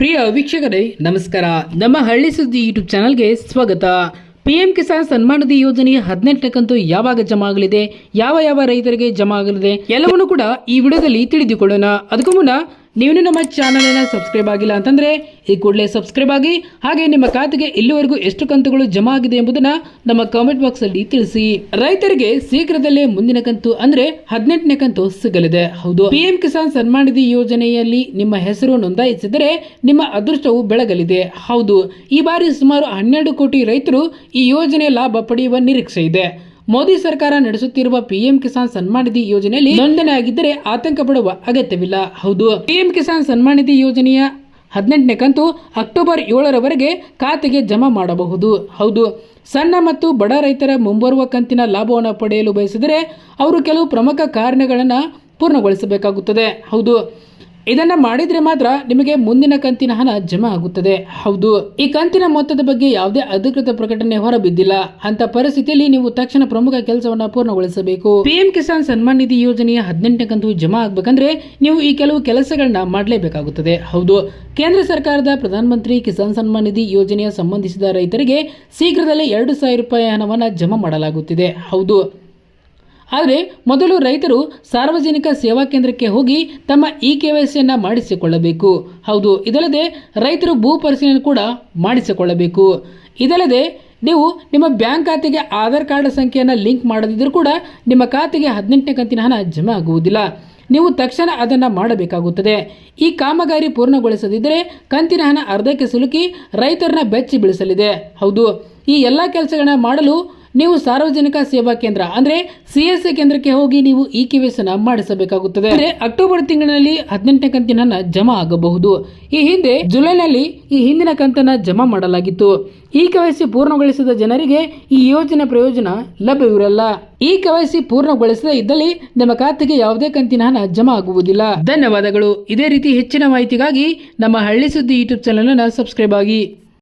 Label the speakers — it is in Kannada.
Speaker 1: ಪ್ರಿಯ ವೀಕ್ಷಕರೇ, ನಮಸ್ಕಾರ. ನಮ್ಮ ಹಳ್ಳಿ ಸುದ್ದಿ ಯೂಟ್ಯೂಬ್ ಚಾನಲ್ಗೆ ಸ್ವಾಗತ. ಪಿಎಂ ಕಿಸಾನ್ ಸನ್ಮಾನಧಿ ನಿಧಿ ಯೋಜನೆ ಹದಿನೆಂಟನೇ ಕಂತು ಯಾವಾಗ ಜಮಾ ಆಗಲಿದೆ? ಯಾವ ಯಾವ ರೈತರಿಗೆ ಜಮಾ ಆಗಲಿದೆ? ಎಲ್ಲವನ್ನು ಕೂಡ ಈ ವಿಡಿಯೋದಲ್ಲಿ ತಿಳಿದುಕೊಳ್ಳೋಣ. ಅದಕ್ಕೂ ಮುನ್ನ ನೀವು ನಮ್ಮ ಚಾನಲನ್ನು ಸಬ್ಸ್ಕ್ರೈಬ್ ಆಗಿಲ್ಲ ಅಂತಂದ್ರೆ ಈ ಕೂಡಲೇ ಸಬ್ಸ್ಕ್ರೈಬ್ ಆಗಿ, ಹಾಗೆ ನಿಮ್ಮ ಖಾತೆಗೆ ಇಲ್ಲಿವರೆಗೂ ಎಷ್ಟು ಕಂತುಗಳು ಜಮಾ ಆಗಿದೆ ಎಂಬುದನ್ನು ನಮ್ಮ ಕಾಮೆಂಟ್ ಬಾಕ್ಸ್ ಅಲ್ಲಿ ತಿಳಿಸಿ. ರೈತರಿಗೆ ಶೀಘ್ರದಲ್ಲೇ ಮುಂದಿನ ಕಂತು ಅಂದ್ರೆ ಹದಿನೆಂಟನೇ ಕಂತು ಸಿಗಲಿದೆ. ಹೌದು. ಪಿಎಂ ಕಿಸಾನ್ ಸನ್ಮಾನ್ ನಿಧಿ ಯೋಜನೆಯಲ್ಲಿ ನಿಮ್ಮ ಹೆಸರು ನೋಂದಾಯಿಸಿದರೆ ನಿಮ್ಮ ಅದೃಷ್ಟವು ಬೆಳಗಲಿದೆ. ಹೌದು. ಈ ಬಾರಿ ಸುಮಾರು ಹನ್ನೆರಡು ಕೋಟಿ ರೈತರು ಈ ಯೋಜನೆಯ ಲಾಭ ಪಡೆಯುವ ನಿರೀಕ್ಷೆ ಇದೆ. ಮೋದಿ ಸರ್ಕಾರ ನಡೆಸುತ್ತಿರುವ ಪಿಎಂ ಕಿಸಾನ್ ಸನ್ಮಾನ್ ಯೋಜನೆಯಲ್ಲಿ ನೋಂದಣಿ ಆಗಿದ್ದರೆ ಆತಂಕ ಪಡುವ ಅಗತ್ಯವಿಲ್ಲ. ಹೌದು. ಪಿಎಂ ಕಿಸಾನ್ ಸನ್ಮಾನ್ ನಿಧಿ ಯೋಜನೆಯ ಹದಿನೆಂಟನೇ ಕಂತು ಅಕ್ಟೋಬರ್ ಏಳರವರೆಗೆ ಖಾತೆಗೆ ಜಮಾ ಮಾಡಬಹುದು. ಹೌದು. ಸಣ್ಣ ಮತ್ತು ಬಡ ರೈತರ ಮುಂಬರುವ ಕಂತಿನ ಲಾಭವನ್ನು ಪಡೆಯಲು ಬಯಸಿದರೆ ಅವರು ಕೆಲವು ಪ್ರಮುಖ ಕಾರಣಗಳನ್ನು ಪೂರ್ಣಗೊಳಿಸಬೇಕಾಗುತ್ತದೆ. ಹೌದು. ಇದನ್ನ ಮಾಡಿದ್ರೆ ಮಾತ್ರ ನಿಮಗೆ ಮುಂದಿನ ಕಂತಿನ ಹಣ ಜಮಾ ಆಗುತ್ತದೆ. ಹೌದು, ಈ ಕಂತಿನ ಮೊತ್ತದ ಬಗ್ಗೆ ಯಾವುದೇ ಅಧಿಕೃತ ಪ್ರಕಟಣೆ ಹೊರಬಿದ್ದಿಲ್ಲ. ಅಂತ ಪರಿಸ್ಥಿತಿಯಲ್ಲಿ ನೀವು ತಕ್ಷಣ ಪ್ರಮುಖ ಕೆಲಸವನ್ನು ಪೂರ್ಣಗೊಳಿಸಬೇಕು. ಪಿಎಂ ಕಿಸಾನ್ ಸನ್ಮಾನ್ ನಿಧಿ ಯೋಜನೆಯ ಹದಿನೆಂಟನೇ ಕಂತು ಜಮಾ ಆಗ್ಬೇಕಂದ್ರೆ ನೀವು ಈ ಕೆಲವು ಕೆಲಸಗಳನ್ನ ಮಾಡಲೇಬೇಕಾಗುತ್ತದೆ. ಹೌದು, ಕೇಂದ್ರ ಸರ್ಕಾರದ ಪ್ರಧಾನಮಂತ್ರಿ ಕಿಸಾನ್ ಸನ್ಮಾನ್ ನಿಧಿ ಯೋಜನೆಯ ಸಂಬಂಧಿಸಿದ ರೈತರಿಗೆ ಶೀಘ್ರದಲ್ಲೇ ಎರಡು ಸಾವಿರ ರೂಪಾಯಿ ಹಣವನ್ನು ಜಮಾ ಮಾಡಲಾಗುತ್ತಿದೆ. ಹೌದು ಆದರೆ ಮೊದಲು ರೈತರು ಸಾರ್ವಜನಿಕ ಸೇವಾ ಕೇಂದ್ರಕ್ಕೆ ಹೋಗಿ ತಮ್ಮ ಇ ಕೆ ವೈ ಮಾಡಿಸಿಕೊಳ್ಳಬೇಕು. ಹೌದು, ಇದಲ್ಲದೆ ರೈತರು ಭೂ ಪರಿಶೀಲನೆ ಕೂಡ ಮಾಡಿಸಿಕೊಳ್ಳಬೇಕು. ಇದಲ್ಲದೆ ನೀವು ನಿಮ್ಮ ಬ್ಯಾಂಕ್ ಖಾತೆಗೆ ಆಧಾರ್ ಕಾರ್ಡ್ ಸಂಖ್ಯೆಯನ್ನು ಲಿಂಕ್ ಮಾಡದಿದ್ದರೂ ಕೂಡ ನಿಮ್ಮ ಖಾತೆಗೆ ಹದಿನೆಂಟನೇ ಕಂತಿನ ಹಣ ಜಮಾ ಆಗುವುದಿಲ್ಲ. ನೀವು ತಕ್ಷಣ ಅದನ್ನು ಮಾಡಬೇಕಾಗುತ್ತದೆ. ಈ ಕಾಮಗಾರಿ ಪೂರ್ಣಗೊಳಿಸದಿದ್ದರೆ ಕಂತಿನ ಹಣ ಅರ್ಧಕ್ಕೆ ಸಿಲುಕಿ ರೈತರನ್ನ ಬೆಚ್ಚಿ ಬೀಳಿಸಲಿದೆ. ಹೌದು, ಈ ಎಲ್ಲ ಕೆಲಸಗಳನ್ನ ಮಾಡಲು ನೀವು ಸಾರ್ವಜನಿಕ ಸೇವಾ ಕೇಂದ್ರ, ಅಂದ್ರೆ ಸಿಎಸ್ಸಿ ಕೇಂದ್ರಕ್ಕೆ ಹೋಗಿ ನೀವು ಇ ಅನ್ನು ಮಾಡಿಸಬೇಕಾಗುತ್ತದೆ. ಅಂದ್ರೆ ಅಕ್ಟೋಬರ್ ತಿಂಗಳಿನಲ್ಲಿ ಹದಿನೆಂಟನೇ ಕಂತಿನ ಜಮಾ ಆಗಬಹುದು. ಈ ಹಿಂದೆ ಜುಲೈನಲ್ಲಿ ಈ ಹಿಂದಿನ ಕಂತನ್ನ ಜಮಾ ಮಾಡಲಾಗಿತ್ತು. ಈ ಕೆವೈಸಿ ಪೂರ್ಣಗೊಳಿಸಿದ ಜನರಿಗೆ ಈ ಯೋಜನೆ ಪ್ರಯೋಜನ ಲಭ್ಯವಿರಲ್ಲ. ಈ ಕೆವೈಸಿ ಪೂರ್ಣಗೊಳಿಸದೇ ಇದ್ದಲ್ಲಿ ನಮ್ಮ ಖಾತೆಗೆ ಯಾವುದೇ ಕಂತಿನ ಹಣ ಜಮಾ ಆಗುವುದಿಲ್ಲ. ಧನ್ಯವಾದಗಳು. ಇದೇ ರೀತಿ ಹೆಚ್ಚಿನ ಮಾಹಿತಿಗಾಗಿ ನಮ್ಮ ಹಳ್ಳಿ ಸುದ್ದಿ ಯೂಟ್ಯೂಬ್ ಚಾನಲ್ ಅನ್ನು ಸಬ್ಸ್ಕ್ರೈಬ್ ಆಗಿ.